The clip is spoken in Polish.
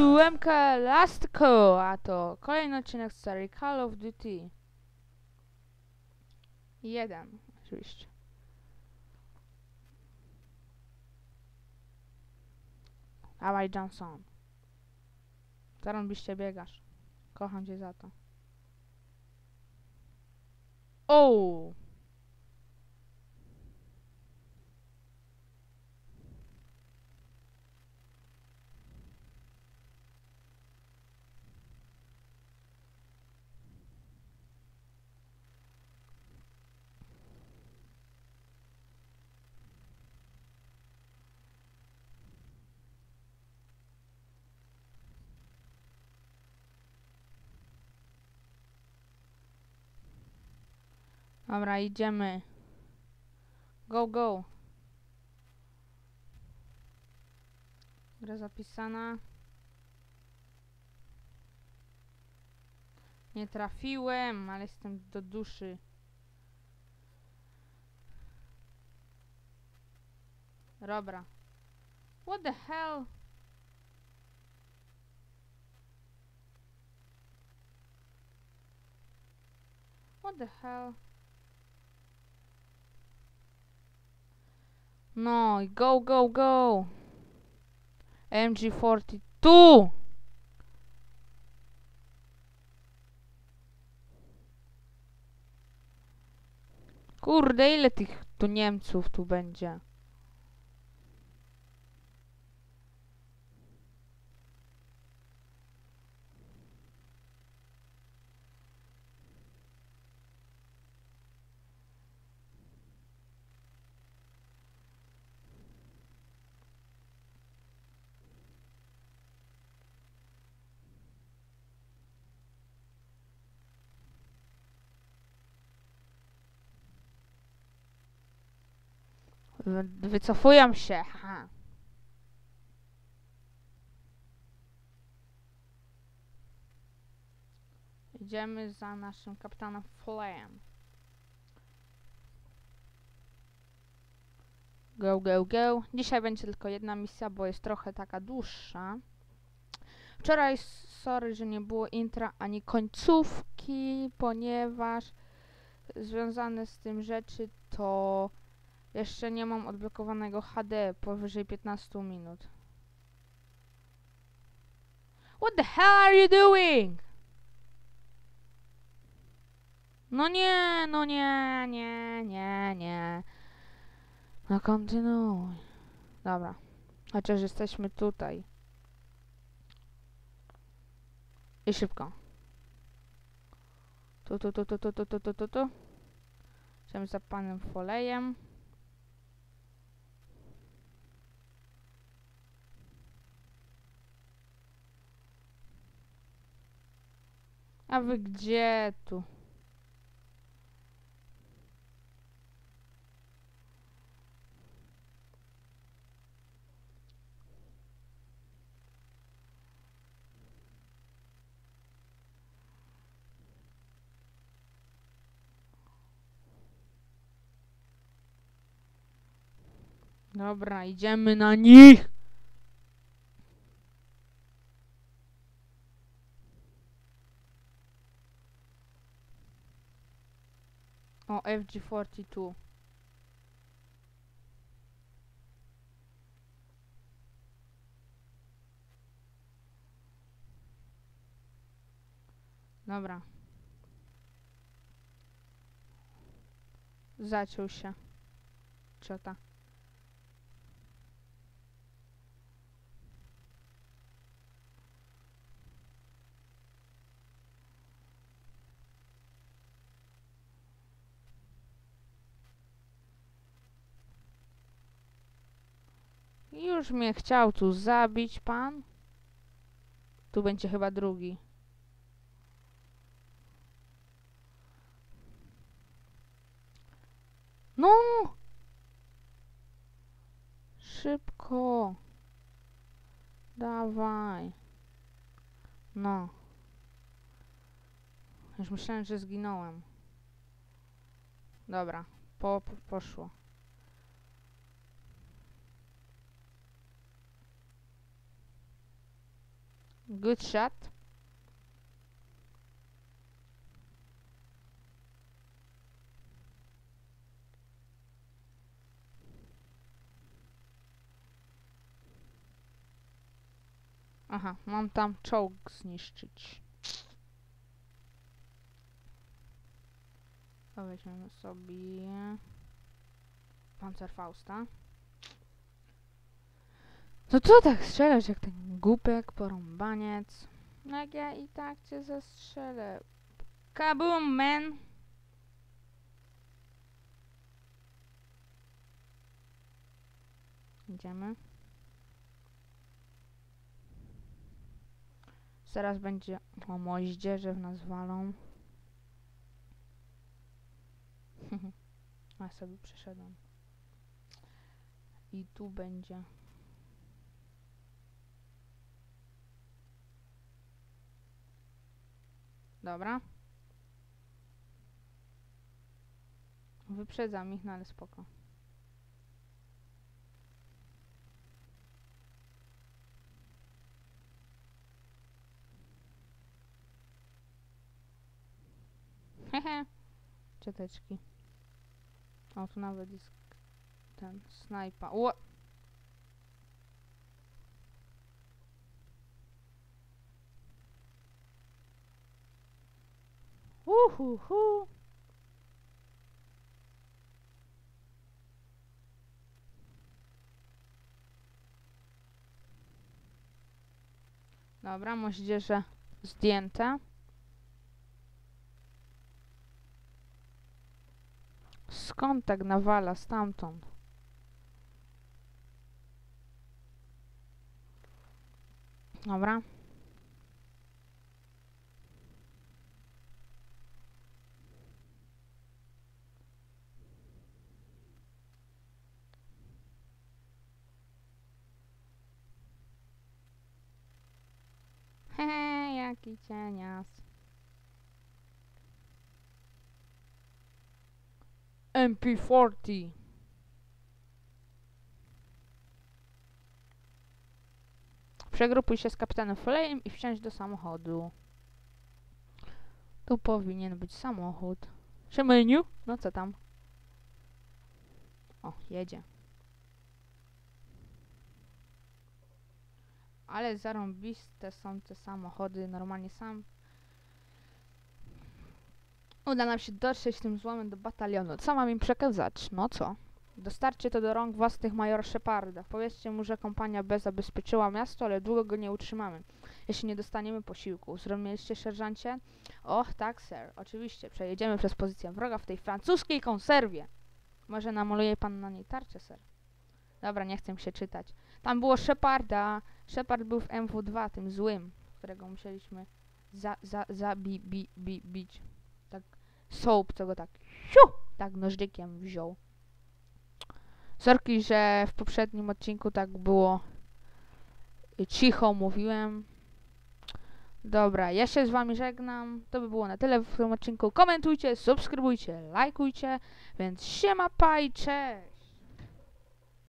tu MK Lastko, a to kolejny odcinek serii Call of Duty. Jeden, oczywiście. Dawaj Johnson. Zarąbiście biegasz. Kocham cię za to. O! Dobra, idziemy. Go, go. Gra zapisana. Nie trafiłem, ale jestem do duszy. Dobra. What the hell? What the hell? No, go, go, go. MG42. Kurde, ile tych tu Niemców tu będzie? Wycofują się. Idziemy za naszym kapitanem Flem. Go, go, go. Dzisiaj będzie tylko jedna misja, bo jest trochę taka dłuższa. Wczoraj, sorry, że nie było intra ani końcówki, ponieważ związane z tym rzeczy to jeszcze nie mam odblokowanego HD powyżej 15 minut. What the hell are you doing? No nie, no nie, nie, nie, nie. No kontynuuj. Dobra. Chociaż jesteśmy tutaj. I szybko. Tu, tu, tu, tu, tu, tu, tu, tu, tu. Idziemy za panem Folejem. A wy gdzie tu? Dobra, idziemy na nich! O, FG42. Dobra. Zaciął się. Ciota. Już mnie chciał tu zabić pan. Tu będzie chyba drugi. No! Szybko. Dawaj. No. Już myślałem, że zginąłem. Dobra, po, po, poszło. Good shot. Aha, mam tam czołg zniszczyć. To weźmiemy sobie Panzerfausta. No co tak strzelasz jak ten głupek, porąbaniec? No jak ja i tak cię zastrzelę. Kaboom, man! Idziemy. Zaraz będzie o moździerze w nas walą. A sobie przeszedłem. I tu będzie. Dobra. Wyprzedzam ich, no ale spoko. Hehe. Cioteczki. O, tu nawet jest ten snajpa. Ło! Uhuhu. Dobra, moździerze zdjęte. Skąd tak nawala stamtąd? Dobra. Hehe, jaki cienias. MP40. Przegrupuj się z kapitanem Flejem i wsiądź do samochodu. Tu powinien być samochód. Siemeniu? No co tam? O, jedzie. Ale zarąbiste są te samochody. Normalnie sam uda nam się dotrzeć tym złomem do batalionu. Co mam im przekazać? No co? Dostarcie to do rąk własnych majora Sheparda. Powiedzcie mu, że kompania B zabezpieczyła miasto, ale długo go nie utrzymamy, jeśli nie dostaniemy posiłku. Zrozumieliście, sierżancie? Och, tak, sir. Oczywiście. Przejedziemy przez pozycję wroga w tej francuskiej konserwie. Może namaluje pan na niej tarczę, sir? Dobra, nie chcę się czytać. Tam było Sheparda. Shepard był w MW2, tym złym, którego musieliśmy za, za, zabi, bi, bi, bić. Tak, soap, co go tak, siu, tak nożyczkiem wziął. Sorki, że w poprzednim odcinku tak było cicho mówiłem. Dobra, ja się z wami żegnam. To by było na tyle w tym odcinku. Komentujcie, subskrybujcie, lajkujcie. Więc siema, cześć!